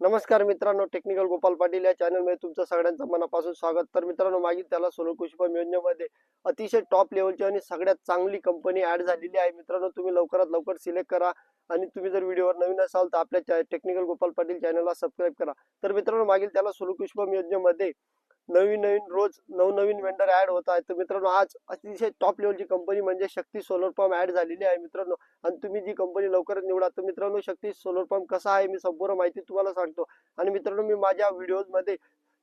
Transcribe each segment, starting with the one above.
नमस्कार मित्रांनो टेक्निकल गोपाल पाटील या चॅनलमध्ये तुमचं सगळ्यांचं मनापासून स्वागत. तर मित्रांनो मागील त्याला सोलर पुष्पम योजनेमध्ये अतिशय टॉप लेवलची आणि सगळ्यात चांगली कंपनी ऍड झालेली आहे. मित्रांनो तुम्ही लवकरात लवकर सिलेक्ट करा आणि तुम्ही जर व्हिडिओवर नवीन असाल तर आपल्या टेक्निकल गोपाल पाटील चॅनलला सबस्क्राईब करा. तर मित्रांनो मागील त्याला सोलर पुष्पम योजनेमध्ये नवीन नवीन रोज नवनवीन वेंडर ऍड होत आहेत. तर मित्रांनो आज अतिशय टॉप लेवलची कंपनी म्हणजे शक्ती सोलर पंप ऍड झालेली आहे मित्रांनो. आणि तुम्ही जी कंपनी लवकरच निवडा तर मित्रांनो शक्ती सोलर पंप कसा आहे मी संपूर्ण माहिती तुम्हाला सांगतो. आणि मित्रांनो मी माझ्या व्हिडिओमध्ये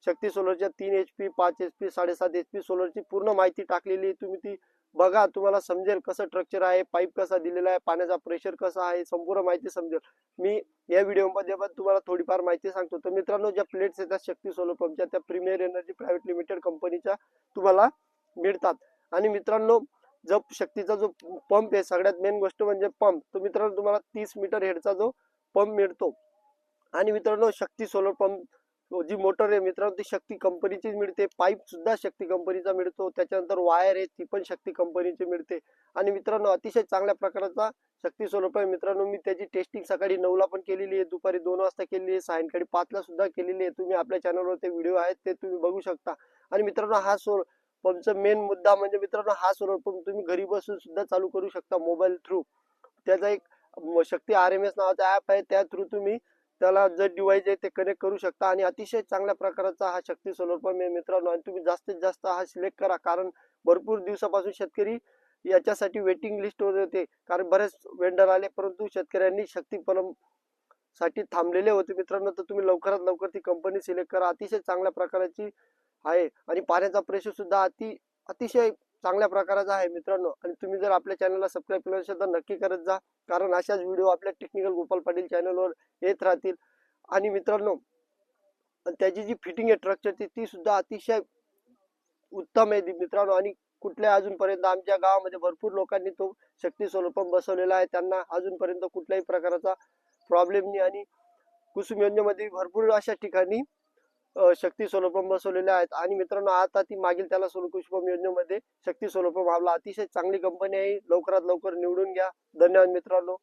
शक्ती सोलरच्या तीन एच पी पाच एच पी साडेसात एच पी सोलरची पूर्ण माहिती टाकलेली आहे. तुम्ही ती बघा तुम्हाला समजेल कसं स्ट्रक्चर आहे पाईप कसा दिलेला आहे पाण्याचा प्रेशर कसा आहे संपूर्ण माहिती समजेल. मी या व्हिडिओमध्ये पण तुम्हाला थोडीफार माहिती सांगतो. तर मित्रांनो ज्या प्लेट्स येतात शक्ती सोलर पंपच्या त्या प्रीमियर एनर्जी प्रायव्हेट लिमिटेड कंपनीच्या तुम्हाला मिळतात. आणि मित्रांनो जो शक्तीचा जो पंप आहे सगळ्यात मेन गोष्ट म्हणजे पंप तो मित्रांनो तुम्हाला तीस मीटर हेडचा जो पंप मिळतो. आणि मित्रांनो शक्ती सोलर पंप हो, जी मोटर आहे मित्रांनो ती शक्ती कंपनीचीच मिळते. पाईप सुद्धा शक्ती कंपनीचा मिळतो. त्याच्यानंतर वायर आहे ती पण शक्ती कंपनीची मिळते. आणि मित्रांनो अतिशय चांगल्या प्रकारचा शक्ती सोलर आहे. मित्रांनो मी त्याची टेस्टिंग सकाळी नऊला पण केलेली आहे दुपारी दोन वाजता केलेली आहे सायंकाळी पाचला सुद्धा केलेली आहे. तुम्ही आपल्या चॅनलवर ते व्हिडिओ आहेत ते तुम्ही बघू शकता. आणि मित्रांनो हा सोल पंपचा मेन मुद्दा म्हणजे मित्रांनो हा सोलर पंप तुम्ही घरी बसून सुद्धा चालू करू शकता मोबाईल थ्रू त्याचा एक म- शक्ती आर एम एस नावाचा ऍप आहे. त्या थ्रू तुम्ही त्याला जर डिवाइस आहे ते कनेक्ट करू शकता आणि अतिशय चांगल्या प्रकारचा हा शक्ती सोलर पंप आहे मित्रांनो. आणि तुम्ही जास्तीत जास्त हा सिलेक्ट करा. कारण भरपूर दिवसापासून शेतकरी याच्यासाठी वेटिंग लिस्टवर होते. कारण बरेच वेंडर आले परंतु शेतकऱ्यांनी शक्ती पंपसाठी थांबलेले होते. मित्रांनो तर तुम्ही लवकरात लवकर ती कंपनी सिलेक्ट करा. अतिशय चांगल्या प्रकारची आहे. आणि पाण्याचा प्रेशर सुद्धा अति अतिशय चांगल्या प्रकाराचा आहे मित्रांनो. आणि तुम्ही जर आपल्या चॅनलला सबस्क्राईब केलं असेल तर नक्की करत जा. कारण अशाच व्हिडिओ आपल्या टेक्निकल गोपाल पाटील चॅनलवर येत राहतील. आणि मित्रांनो त्याची जी फिटिंग आहे ट्रक्चरची ती सुद्धा अतिशय उत्तम आहे ती मित्रांनो. आणि कुठल्या अजूनपर्यंत आमच्या गावामध्ये भरपूर लोकांनी तो शक्ती स्वरूपम बसवलेला आहे. त्यांना अजूनपर्यंत कुठल्याही प्रकारचा प्रॉब्लेम नाही. आणि कुसुम योजनेमध्ये भरपूर अशा ठिकाणी शक्ती सोलर बसवलेले आहेत. आणि मित्रांनो आता ती मागील त्याला सोलर योजनेमध्ये शक्ती सोलर आपला अतिशय चांगली कंपनी आहे. लवकरात लवकर निवडून घ्या. धन्यवाद मित्रांनो.